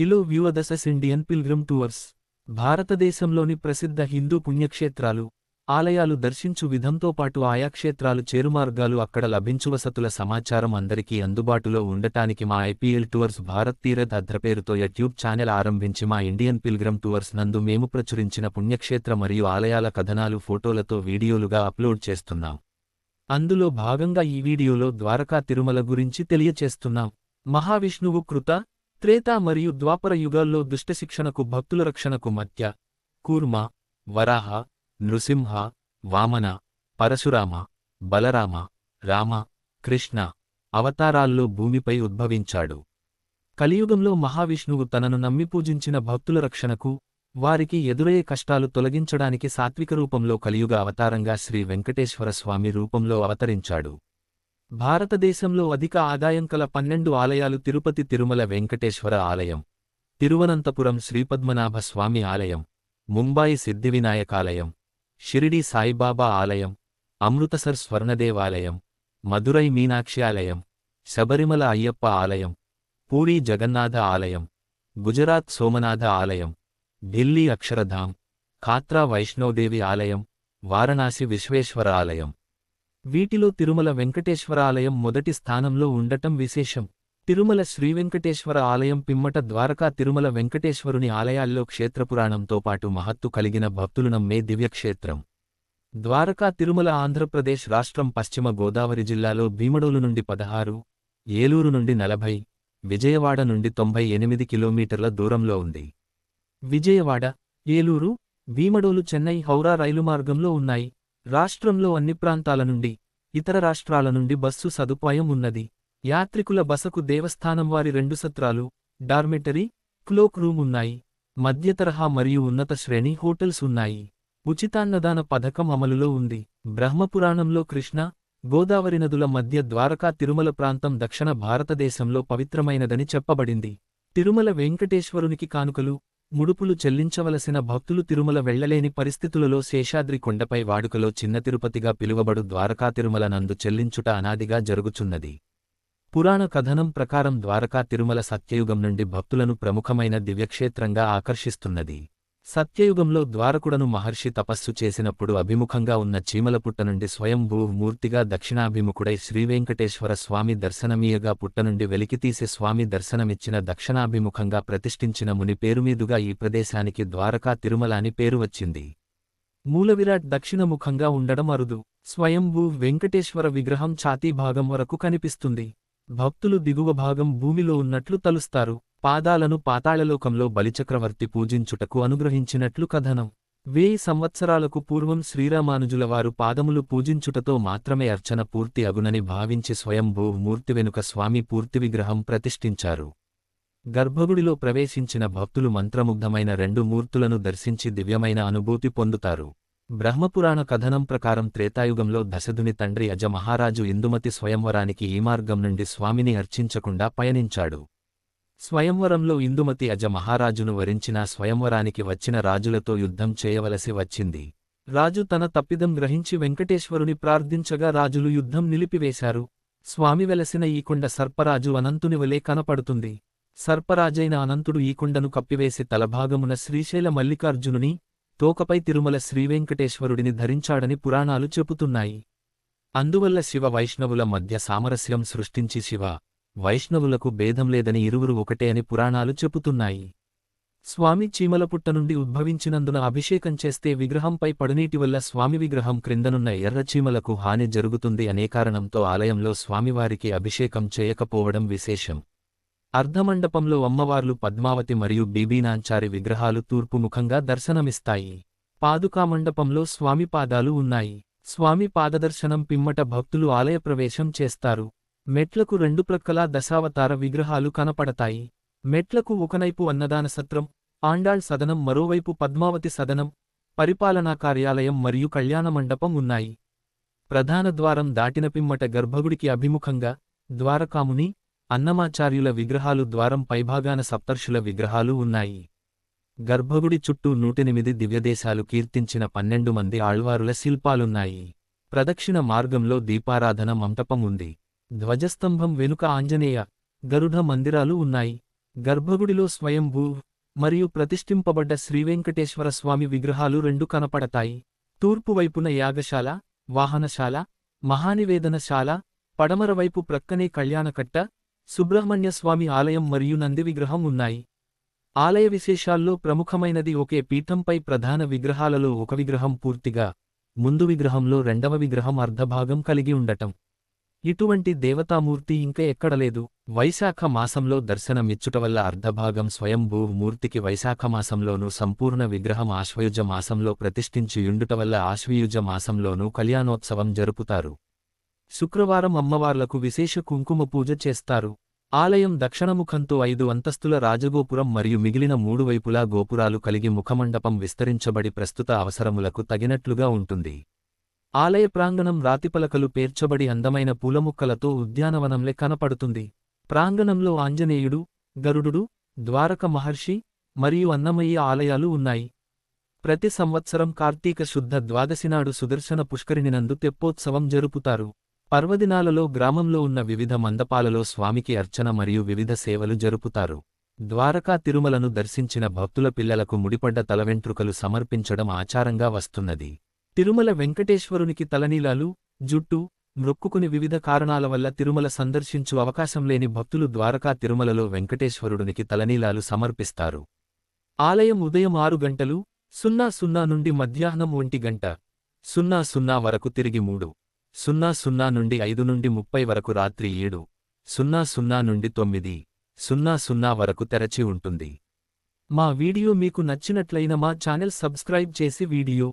హిలో వ్యూవదసస్ Indian pilgrim tours. భారతదేశంలోని ప్రసిద్ధ హిందూ పుణ్యక్షేత్రాలు ఆలయాలు దర్శించు విధంతో పాటు ఆయా క్షేత్రాలు చేరుమార్గాలు అక్కడ లభించు వసతుల సమాచారం అందరికీ అందుబాటులో ఉండటానికి మా ఐపీఎల్ టూర్స్ భారత్ తీరథ్ అద్ర పేరుతో యూట్యూబ్ ఛానల్ ఆరంభించి మా ఇండియన్ పిల్గ్రమ్ టూర్స్ నందు మేము ప్రచురించిన పుణ్యక్షేత్ర మరియు ఆలయాల కథనాలు ఫోటోలతో వీడియోలుగా అప్లోడ్ చేస్తున్నాం. అందులో భాగంగా ఈ వీడియోలో ద్వారకా తిరుమల గురించి తెలియచేస్తున్నాం. మహావిష్ణువు కృత త్రేతా మరియు ద్వాపర యుగాల్లో దుష్టశిక్షణకు భక్తుల రక్షణకు మధ్య కూర్మ వరాహ నృసింహ వామన పరశురామ బలరామ రామ కృష్ణ అవతారాల్లో భూమిపై ఉద్భవించాడు. కలియుగంలో మహావిష్ణువు తనను నమ్మి పూజించిన భక్తుల రక్షణకు వారికి ఎదురయ్యే కష్టాలు తొలగించడానికి సాత్విక రూపంలో కలియుగ అవతారంగా శ్రీ వెంకటేశ్వర స్వామి రూపంలో అవతరించాడు. భారతదేశంలో అధిక ఆదాయం కల పన్నెండు ఆలయాలు తిరుపతి తిరుమల వెంకటేశ్వర ఆలయం తిరువనంతపురం శ్రీపద్మనాభ స్వామి ఆలయం ముంబాయి సిద్ధివినాయకాలయం షిరిడి సాయిబాబా ఆలయం అమృతసర్ స్వర్ణదేవాలయం మదురై మీనాక్షి ఆలయం శబరిమల అయ్యప్ప ఆలయం పూరీ జగన్నాథ ఆలయం గుజరాత్ సోమనాథ ఆలయం ఢిల్లీ అక్షరధాం ఖాత్రా వైష్ణోదేవి ఆలయం వారణాసి విశ్వేశ్వర ఆలయం. వీటిలో తిరుమల వెంకటేశ్వర ఆలయం మొదటి స్థానంలో ఉండటం విశేషం. తిరుమల శ్రీవెంకటేశ్వర ఆలయం పిమ్మట ద్వారకా తిరుమల వెంకటేశ్వరుని ఆలయాల్లో క్షేత్రపురాణంతో పాటు మహత్తు కలిగిన భక్తులు నమ్మే దివ్యక్షేత్రం. ద్వారకా తిరుమల ఆంధ్రప్రదేశ్ రాష్ట్రం పశ్చిమ గోదావరి జిల్లాలో భీమడోలు నుండి పదహారు ఏలూరు నుండి నలభై విజయవాడ నుండి తొంభై ఎనిమిది కిలోమీటర్ల దూరంలో ఉంది. విజయవాడ ఏలూరు భీమడోలు చెన్నై హౌరా రైలు మార్గంలో ఉన్నాయి. రాష్ట్రంలో అన్ని ప్రాంతాల నుండి ఇతర రాష్ట్రాల నుండి బస్సు సదుపాయం ఉన్నది. యాత్రికుల బసకు దేవస్థానం వారి రెండు సత్రాలు డార్మెటరీ క్లోక్ రూమ్ ఉన్నాయి. మధ్యతరహా మరియు ఉన్నత శ్రేణి హోటల్స్ ఉన్నాయి. ఉచితాన్నదాన పథకం అమలులో ఉంది. బ్రహ్మపురాణంలో కృష్ణ గోదావరి నదుల మధ్య ద్వారకా తిరుమల ప్రాంతం దక్షిణ భారతదేశంలో పవిత్రమైనదని చెప్పబడింది. తిరుమల వెంకటేశ్వరునికి కానుకలు ముడుపులు చెల్లించవలసిన భక్తులు తిరుమల వెళ్ళలేని పరిస్థితులలో శేషాద్రి కొండపై వాడుకలో చిన్న తిరుపతిగా పిలువబడు ద్వారకా తిరుమల నందు చెల్లించుట అనాదిగా జరుగుచున్నది. పురాణ కథనం ప్రకారం ద్వారకా తిరుమల సత్యయుగం నుండి భక్తులను ప్రముఖమైన దివ్యక్షేత్రంగా ఆకర్షిస్తున్నది. సత్యయుగంలో ద్వారకుడను మహర్షి తపస్సు చేసినప్పుడు అభిముఖంగా ఉన్న చీమలపుట్ట నుండి స్వయంభూ మూర్తిగా దక్షిణాభిముఖుడై శ్రీవేంకటేశ్వర స్వామి దర్శనమీయగా పుట్ట నుండి వెలికితీసి స్వామి దర్శనమిచ్చిన దక్షిణాభిముఖంగా ప్రతిష్ఠించిన ముని పేరుమీదుగా ఈ ప్రదేశానికి ద్వారకా తిరుమల అని పేరు వచ్చింది. మూలవిరాట్ దక్షిణముఖంగా ఉండడం అరుదు. స్వయంభూ వెంకటేశ్వర విగ్రహం ఛాతీ భాగం వరకు కనిపిస్తుంది. భక్తులు దిగువ భాగం భూమిలో ఉన్నట్లు తలుస్తారు. పాదాలను పాతాళలోకంలో బలిచక్రవర్తి పూజించుటకు అనుగ్రహించినట్లు కథనం. వేయి సంవత్సరాలకు పూర్వం శ్రీరామానుజుల వారు పాదములు పూజించుటతో మాత్రమే అర్చన పూర్తి అగునని భావించి స్వయంభూ మూర్తి వెనుక స్వామి పూర్తి విగ్రహం ప్రతిష్ఠించారు. గర్భగుడిలో ప్రవేశించిన భక్తులు మంత్రముగ్ధమైన రెండు మూర్తులను దర్శించి దివ్యమైన అనుభూతి పొందుతారు. బ్రహ్మపురాణ కథనం ప్రకారం త్రేతాయుగంలో దశధుని తండ్రి అజ మహారాజు ఇందుమతి స్వయంవరానికి ఈ మార్గం నుండి స్వామిని అర్చించకుండా పయనించాడు. స్వయంవరంలో ఇందుమతి అజ మహారాజును వరించిన స్వయంవరానికి వచ్చిన రాజులతో యుద్ధం చేయవలసి వచ్చింది. రాజు తన తప్పిదం గ్రహించి వెంకటేశ్వరుని ప్రార్థించగా రాజులు యుద్ధం నిలిపివేశారు. స్వామి వెలసిన ఈ కొండ సర్పరాజు అనంతుని వలె కనపడుతుంది. సర్పరాజైన అనంతుడు ఈ కొండను కప్పివేసి తలభాగమున శ్రీశైల మల్లికార్జునుని తోకపై తిరుమల శ్రీవెంకటేశ్వరుడిని ధరించాడని పురాణాలు చెబుతున్నాయి. అందువల్ల శివ వైష్ణవుల మధ్య సామరస్యం సృష్టించి శివ వైష్ణవులకు భేదం లేదని ఇరువురు ఒకటే అని పురాణాలు చెబుతున్నాయి. స్వామి చీమలపుట్ట నుండి ఉద్భవించినందున అభిషేకం చేస్తే విగ్రహంపై పడునీటి వల్ల స్వామి విగ్రహం క్రిందనున్న ఎర్ర చీమలకు హాని జరుగుతుంది అనే కారణంతో ఆలయంలో స్వామివారికి అభిషేకం చేయకపోవడం విశేషం. అర్ధమండపంలో అమ్మవార్లు పద్మావతి మరియు బీబీనాంచారి విగ్రహాలు తూర్పుముఖంగా దర్శనమిస్తాయి. పాదుకామండపంలో స్వామి పాదాలు ఉన్నాయి. స్వామి పాదదర్శనం పిమ్మట భక్తులు ఆలయ ప్రవేశం చేస్తారు. మెట్లకు రెండు ప్రక్కలా దశావతార విగ్రహాలు కనపడతాయి. మెట్లకు ఒకనైపు అన్నదాన సత్రం ఆండాళ్ సదనం మరోవైపు పద్మావతి సదనం పరిపాలనా కార్యాలయం మరియు కళ్యాణ మండపం ఉన్నాయి. ప్రధాన ద్వారం దాటిన పిమ్మట గర్భగుడికి అభిముఖంగా ద్వారకాముని అన్నమాచార్యుల విగ్రహాలు ద్వారం పైభాగాన సప్తర్షుల విగ్రహాలు ఉన్నాయి. గర్భగుడి చుట్టూ నూటెనిమిది దివ్యదేశాలు కీర్తించిన పన్నెండు మంది ఆళ్వారుల శిల్పాలున్నాయి. ప్రదక్షిణ మార్గంలో దీపారాధన మంటపం ఉంది. ధ్వజస్తంభం వెనుక ఆంజనేయ గరుడ మందిరాలు ఉన్నాయి. గర్భగుడిలో స్వయంభూ మరియు ప్రతిష్ఠింపబడ్డ శ్రీవెంకటేశ్వర స్వామి విగ్రహాలు రెండు కనపడతాయి. తూర్పువైపున యాగశాల వాహనశాల మహానివేదనశాల పడమరవైపు ప్రక్కనే కళ్యాణకట్ట సుబ్రహ్మణ్య స్వామి ఆలయం మరియు నంది విగ్రహం ఉన్నాయి. ఆలయ విశేషాల్లో ప్రముఖమైనది ఒకే పీఠంపై ప్రధాన విగ్రహాలలో ఒక విగ్రహం పూర్తిగా ముందు విగ్రహంలో రెండవ విగ్రహం అర్ధభాగం కలిగి ఉండటం. ఇటువంటి దేవతామూర్తి ఇంకా ఎక్కడలేదు వైశాఖ మాసంలో దర్శనమిచ్చుట వల్ల అర్ధభాగం స్వయంభూ మూర్తికి వైశాఖ మాసంలోనూ సంపూర్ణ విగ్రహం ఆశ్వయుజ మాసంలో ప్రతిష్ఠించియుండుట వల్ల ఆశ్వయుజ మాసంలోనూ కళ్యాణోత్సవం జరుపుతారు. శుక్రవారం అమ్మవార్లకు విశేష కుంకుమ పూజ చేస్తారు. ఆలయం దక్షిణముఖంతో ఐదు అంతస్తుల రాజగోపురం మరియు మిగిలిన మూడు వైపులా గోపురాలు కలిగి ముఖమండపం విస్తరించబడి ప్రస్తుత అవసరములకు తగినట్లుగా ఉంటుంది. ఆలయ ప్రాంగణం రాతిపలకలు పేర్చబడి అందమైన పూలముక్కలతో ఉద్యానవనంలే కనపడుతుంది. ప్రాంగణంలో ఆంజనేయుడు గరుడుడు ద్వారక మహర్షి మరియు అన్నమయ్య ఆలయాలు ఉన్నాయి. ప్రతి సంవత్సరం కార్తీక శుద్ధ ద్వాదశినాడు సుదర్శన పుష్కరిణినందు తెప్పోత్సవం జరుపుతారు. పర్వదినాలలో గ్రామంలో ఉన్న వివిధ మండపాలలో స్వామికి అర్చన మరియు వివిధ సేవలు జరుపుతారు. ద్వారకా తిరుమలను దర్శించిన భక్తుల పిల్లలకు ముడిపడ్డ తలవెంట్రుకలు సమర్పించడం ఆచారంగా వస్తున్నది. తిరుమల వెంకటేశ్వరునికి తలనీలాలు జుట్టు నొక్కుకుని వివిధ కారణాల వల్ల తిరుమల సందర్శించు అవకాశం లేని భక్తులు ద్వారకా తిరుమలలో వెంకటేశ్వరుడినికి తలనీలాలు సమర్పిస్తారు. ఆలయం ఉదయం ఆరు గంటలు సున్నా సున్నా నుండి మధ్యాహ్నం ఒంటి గంట సున్నా సున్నా వరకు తిరిగి మూడు సున్నా సున్నా నుండి ఐదు నుండి ముప్పై వరకు రాత్రి ఏడు సున్నా సున్నా నుండి తొమ్మిది సున్నా సున్నా వరకు తెరచి ఉంటుంది. మా వీడియో మీకు నచ్చినట్లయిన మా ఛానల్ సబ్స్క్రైబ్ చేసి వీడియో